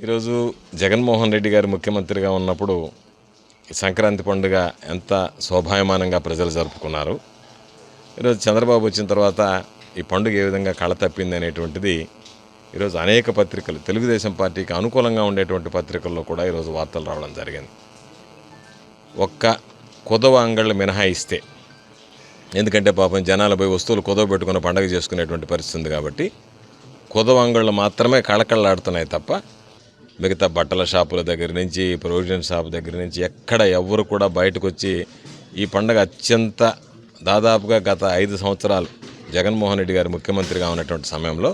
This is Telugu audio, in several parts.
ఈరోజు జగన్మోహన్ రెడ్డి గారు ముఖ్యమంత్రిగా ఉన్నప్పుడు ఈ సంక్రాంతి పండుగ ఎంత శోభాయమానంగా ప్రజలు జరుపుకున్నారు. ఈరోజు చంద్రబాబు వచ్చిన తర్వాత ఈ పండుగ ఏ విధంగా కళ తప్పింది అనేటువంటిది ఈరోజు అనేక పత్రికలు తెలుగుదేశం పార్టీకి అనుకూలంగా ఉండేటువంటి పత్రికల్లో కూడా ఈరోజు వార్తలు రావడం జరిగింది. ఒక్క కుదవ అంగళ్ళు మినహాయిస్తే ఎందుకంటే పాపం జనాలు పోయి వస్తువులు కుదవ పెట్టుకుని పండగ చేసుకునేటువంటి పరిస్థితి ఉంది కాబట్టి కుదవ అంగళ్ళు మాత్రమే కళకళలాడుతున్నాయి తప్ప మిగతా బట్టల షాపుల దగ్గర నుంచి ప్రొవిజన్ షాప్ దగ్గర నుంచి ఎక్కడ ఎవరు కూడా బయటకు వచ్చి ఈ పండగ అత్యంత దాదాపుగా గత ఐదు సంవత్సరాలు జగన్మోహన్ రెడ్డి గారు ముఖ్యమంత్రిగా ఉన్నటువంటి సమయంలో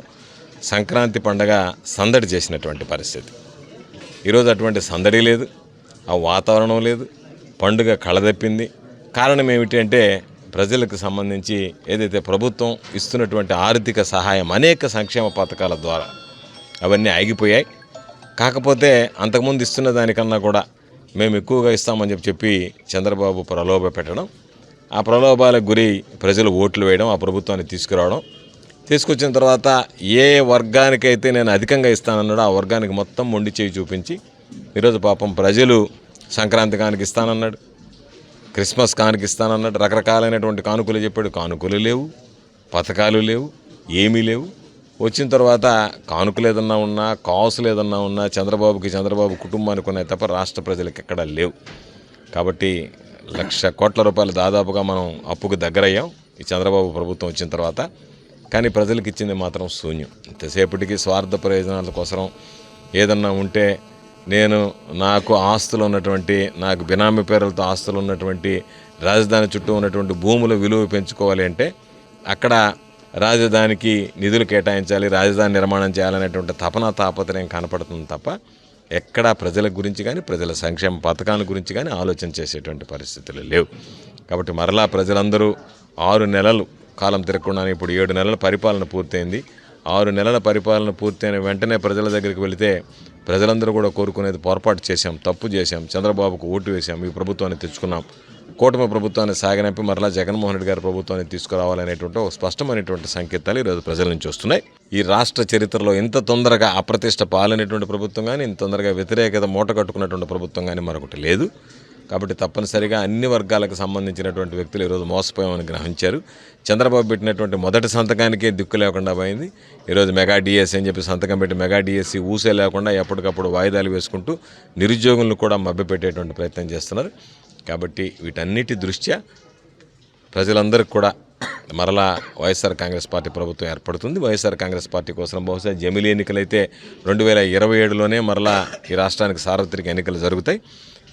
సంక్రాంతి పండగ సందడి చేసినటువంటి పరిస్థితి. ఈరోజు అటువంటి సందడి లేదు ఆ వాతావరణం లేదు పండుగ కళదప్పింది కారణం ఏమిటి అంటే ప్రజలకు సంబంధించి ఏదైతే ప్రభుత్వం ఇస్తున్నటువంటి ఆర్థిక సహాయం అనేక సంక్షేమ పథకాల ద్వారా అవన్నీ ఆగిపోయాయి. కాకపోతే అంతకుముందు ఇస్తున్న దానికన్నా కూడా మేము ఎక్కువగా ఇస్తామని చెప్పి చెప్పి చంద్రబాబు ప్రలోభ పెట్టడం ఆ ప్రలోభాలకు గురి ప్రజలు ఓట్లు వేయడం ఆ ప్రభుత్వాన్ని తీసుకురావడం తీసుకొచ్చిన తర్వాత ఏ వర్గానికైతే నేను అధికంగా ఇస్తానన్నాడో ఆ వర్గానికి మొత్తం మొండి చేయి చూపించి ఈరోజు పాపం ప్రజలు సంక్రాంతి కానికి ఇస్తానన్నాడు క్రిస్మస్ కానుక ఇస్తానన్నాడు రకరకాలైనటువంటి కానుకలు చెప్పాడు. కానుకలు లేవు పథకాలు లేవు ఏమీ లేవు. వచ్చిన తర్వాత కానుకలు ఏదన్నా ఉన్నా కాసులు ఏదన్నా ఉన్నా చంద్రబాబుకి చంద్రబాబు కుటుంబానికి ఉన్నాయి తప్ప రాష్ట్ర ప్రజలకు ఎక్కడా లేవు. కాబట్టి లక్ష కోట్ల రూపాయలు దాదాపుగా మనం అప్పుకు దగ్గరయ్యాం ఈ చంద్రబాబు ప్రభుత్వం వచ్చిన తర్వాత. కానీ ప్రజలకు ఇచ్చింది మాత్రం శూన్యం. ఇంతసేపటికి స్వార్థ ప్రయోజనాల కోసం ఏదన్నా ఉంటే నేను నాకు ఆస్తులు ఉన్నటువంటి నాకు బినామీ పేర్లతో ఆస్తులు ఉన్నటువంటి రాజధాని చుట్టూ ఉన్నటువంటి భూముల విలువ పెంచుకోవాలి అంటే అక్కడ రాజధానికి నిధులు కేటాయించాలి రాజధాని నిర్మాణం చేయాలనేటువంటి తపన తాపత్రయం కనపడుతుంది తప్ప ఎక్కడా ప్రజల గురించి కానీ ప్రజల సంక్షేమ పథకాల గురించి కానీ ఆలోచన చేసేటువంటి పరిస్థితులు లేవు. కాబట్టి మరలా ప్రజలందరూ ఆరు నెలలు కాలం తిరగకుండా ఇప్పుడు ఏడు నెలల పరిపాలన పూర్తయింది. ఆరు నెలల పరిపాలన పూర్తయిన వెంటనే ప్రజల దగ్గరికి వెళితే ప్రజలందరూ కూడా కోరుకునేది పొరపాటు చేశాం తప్పు చేశాం చంద్రబాబుకు ఓటు వేశాం ఈ ప్రభుత్వాన్ని తెచ్చుకున్నాం. కూటమి ప్రభుత్వాన్ని సాగనంపి మరలా జగన్మోహన్ రెడ్డి గారి ప్రభుత్వాన్ని తీసుకురావాలనేటువంటి ఒక స్పష్టమైనటువంటి సంకేతాలు ఈరోజు ప్రజల నుంచి వస్తున్నాయి. ఈ రాష్ట్ర చరిత్రలో ఇంత తొందరగా అప్రతిష్ట పాలనేటువంటి ప్రభుత్వం కానీ ఇంత తొందరగా వ్యతిరేకత మూట కట్టుకున్నటువంటి ప్రభుత్వం కానీ మరొకటి లేదు. కాబట్టి తప్పనిసరిగా అన్ని వర్గాలకు సంబంధించినటువంటి వ్యక్తులు ఈరోజు మోసపోయామని గ్రహించారు. చంద్రబాబు పెట్టినటువంటి మొదటి సంతకానికే దిక్కు లేకుండా పోయింది. ఈరోజు మెగా డిఎస్సీ అని చెప్పి సంతకం పెట్టి మెగా డిఎస్సీ ఊసే లేకుండా ఎప్పటికప్పుడు వాయిదాలు వేసుకుంటూ నిరుద్యోగులను కూడా మభ్యపెట్టేటువంటి ప్రయత్నం చేస్తున్నారు. కాబట్టి వీటన్నిటి దృష్ట్యా ప్రజలందరికీ కూడా మరలా వైఎస్ఆర్ కాంగ్రెస్ పార్టీ ప్రభుత్వం ఏర్పడుతుంది. వైఎస్ఆర్ కాంగ్రెస్ పార్టీ కోసం బహుశా జమిలీ ఎన్నికలైతే రెండు వేల ఇరవై ఏడులోనే మరలా ఈ రాష్ట్రానికి సార్వత్రిక ఎన్నికలు జరుగుతాయి.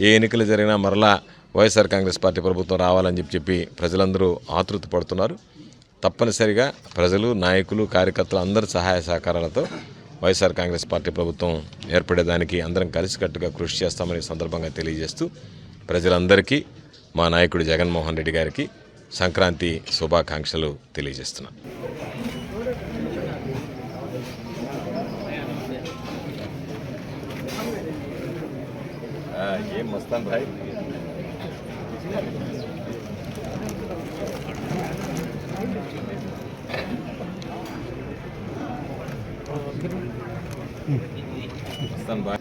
ఏ ఎన్నికలు జరిగినా మరలా వైఎస్ఆర్ కాంగ్రెస్ పార్టీ ప్రభుత్వం రావాలని చెప్పి చెప్పి ప్రజలందరూ ఆతృత పడుతున్నారు. తప్పనిసరిగా ప్రజలు నాయకులు కార్యకర్తలు అందరి సహాయ సహకారాలతో వైఎస్ఆర్ కాంగ్రెస్ పార్టీ ప్రభుత్వం ఏర్పడేదానికి అందరం కలిసికట్టుగా కృషి చేస్తామని సందర్భంగా తెలియజేస్తూ ప్రజలందరికీ మా నాయకుడు జగన్మోహన్ రెడ్డి గారికి సంక్రాంతి శుభాకాంక్షలు తెలియజేస్తున్నాను ఏం మస్తాన్ భాయ్? మస్తాన్ భాయ్.